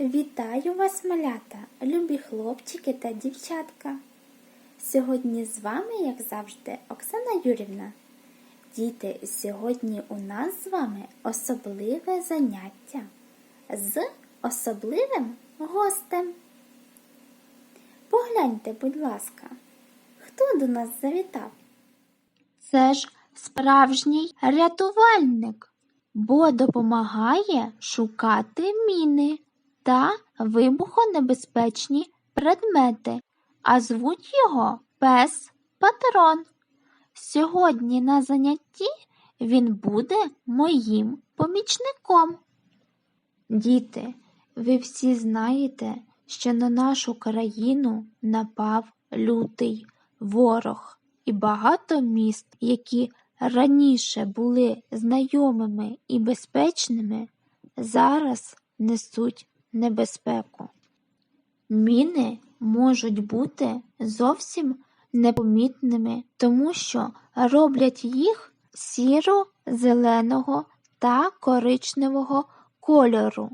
Вітаю вас, малята, любі хлопчики та дівчатка. Сьогодні з вами, як завжди, Оксана Юрівна. Діти, сьогодні у нас з вами особливе заняття з особливим гостем. Погляньте, будь ласка, хто до нас завітав? Це ж справжній рятувальник, бо допомагає шукати міни та вибухонебезпечні предмети, а звуть його пес Патрон. Сьогодні на занятті він буде моїм помічником. Діти, ви всі знаєте, що на нашу країну напав лютий ворог, і багато міст, які раніше були знайомими і безпечними, зараз несуть небезпеку. Міни можуть бути зовсім непомітними, тому що роблять їх сіро-зеленого та коричневого кольору.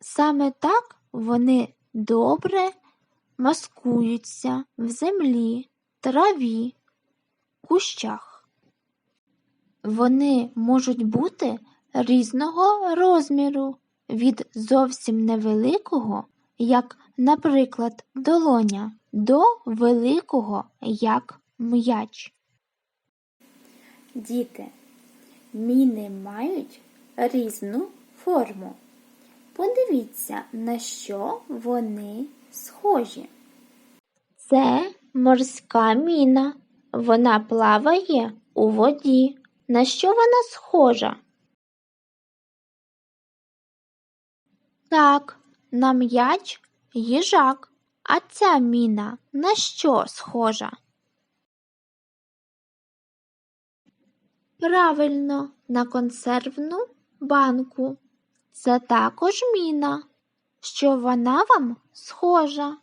Саме так вони добре маскуються в землі, траві, кущах. Вони можуть бути різного розміру від зовсім невеликого, як, наприклад, долоня, до великого, як м'яч. Діти, міни мають різну форму. Подивіться, на що вони схожі. Це морська міна. Вона плаває у воді. На що вона схожа? Так, на м'яч їжак. А ця міна на що схожа? Правильно, на консервну банку. Це також міна. Що вона вам схожа?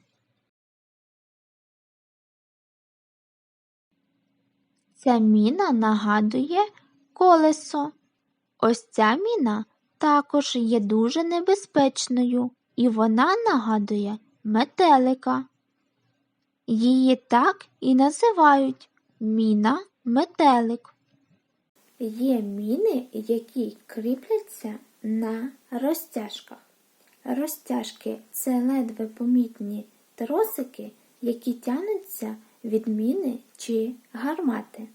Ця міна нагадує колесо. Ось ця міна також є дуже небезпечною, і вона нагадує метелика. Її так і називають міна метелик. Є міни, які кріпляться на розтяжках. Розтяжки це ледве помітні тросики, які тянуться від міни чи гармати.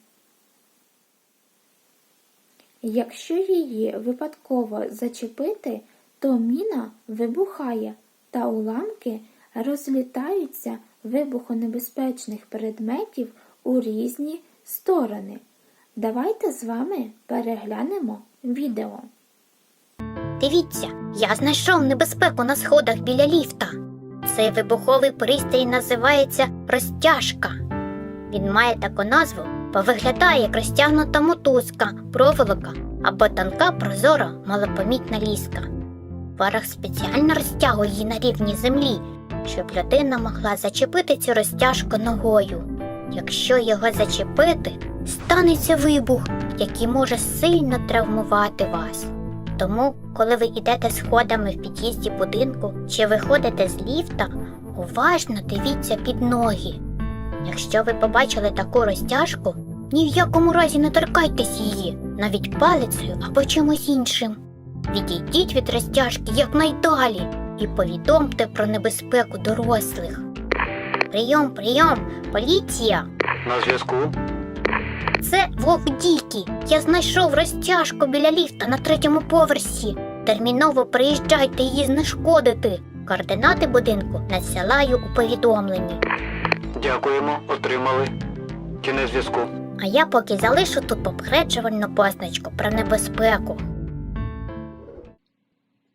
Якщо її випадково зачепити, то міна вибухає та уламки розлітаються вибухонебезпечних предметів у різні сторони. Давайте з вами переглянемо відео. Дивіться, я знайшов небезпеку на сходах біля ліфта. Цей вибуховий пристрій називається розтяжка. Він має таку назву, бо виглядає як розтягнута мотузка, проволока або тонка прозора малопомітна ліска. Ворог спеціально розтягує її на рівні землі, щоб людина могла зачепити цю розтяжку ногою. Якщо його зачепити, станеться вибух, який може сильно травмувати вас. Тому, коли ви йдете сходами в під'їзді будинку чи виходите з ліфта, уважно дивіться під ноги. Якщо ви побачили таку розтяжку, ні в якому разі не торкайтесь її, навіть палицею або чимось іншим. Відійдіть від розтяжки якнайдалі і повідомте про небезпеку дорослих. Прийом, прийом, поліція! На зв'язку. Це вовк Дікий. Я знайшов розтяжку біля ліфта на третьому поверсі. Терміново приїжджайте її знешкодити. Координати будинку надсилаю у повідомленні. Дякуємо, отримали. Кінець зв'язку. А я поки залишу тут попереджувальну позначку про небезпеку.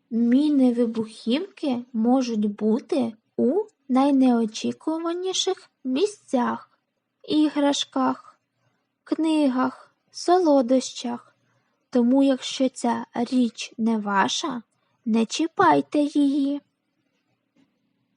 Міни вибухівки можуть бути у найнеочікуваніших місцях, іграшках, книгах, солодощах. Тому, якщо ця річ не ваша, не чіпайте її.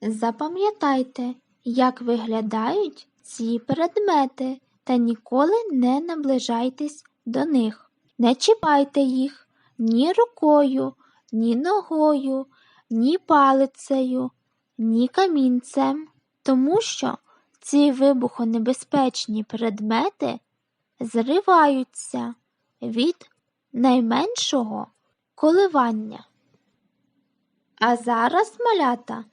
Запам'ятайте, як виглядають ці предмети, та ніколи не наближайтесь до них. Не чіпайте їх ні рукою, ні ногою, ні палицею, ні камінцем, тому що ці вибухонебезпечні предмети зриваються від найменшого коливання. А зараз, малята,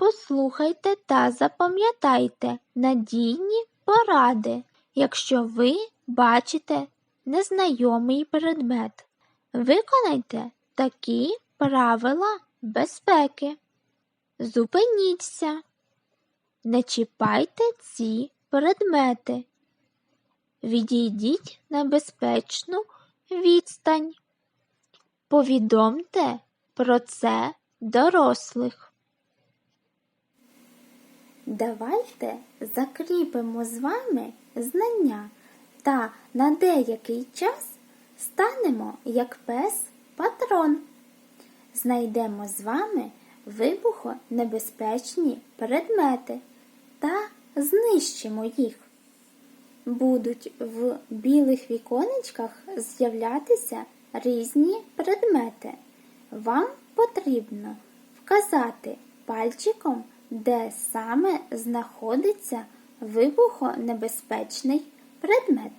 послухайте та запам'ятайте надійні поради, якщо ви бачите незнайомий предмет. Виконайте такі правила безпеки. Зупиніться. Не чіпайте ці предмети. Відійдіть на безпечну відстань. Повідомте про це дорослих. Давайте закріпимо з вами знання та на деякий час станемо як пес патрон. Знайдемо з вами вибухонебезпечні предмети та знищимо їх. Будуть в білих віконечках з'являтися різні предмети. Вам потрібно вказати пальчиком, де саме знаходиться вибухонебезпечний предмет.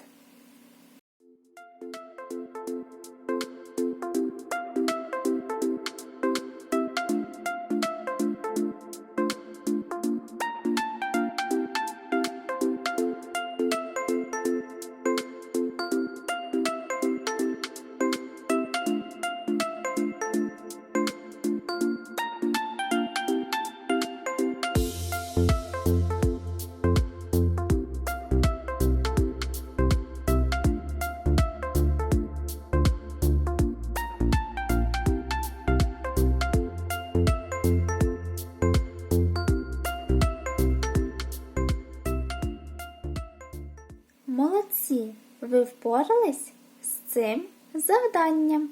Ви впорались з цим завданням.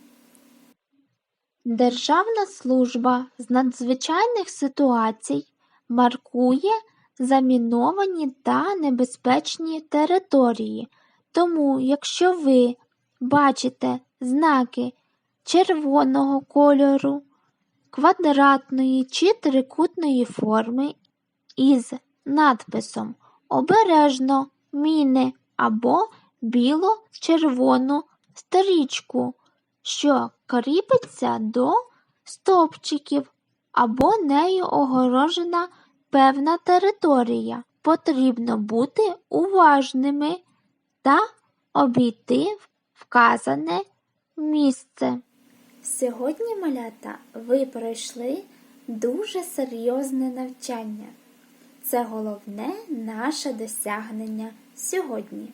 Державна служба з надзвичайних ситуацій маркує заміновані та небезпечні території. Тому, якщо ви бачите знаки червоного кольору, квадратної чи трикутної форми із надписом Обережно міни або біло-червону стрічку, що кріпиться до стовпчиків або нею огорожена певна територія. Потрібно бути уважними та обійти вказане місце. Сьогодні, малята, ви пройшли дуже серйозне навчання. Це головне наше досягнення сьогодні.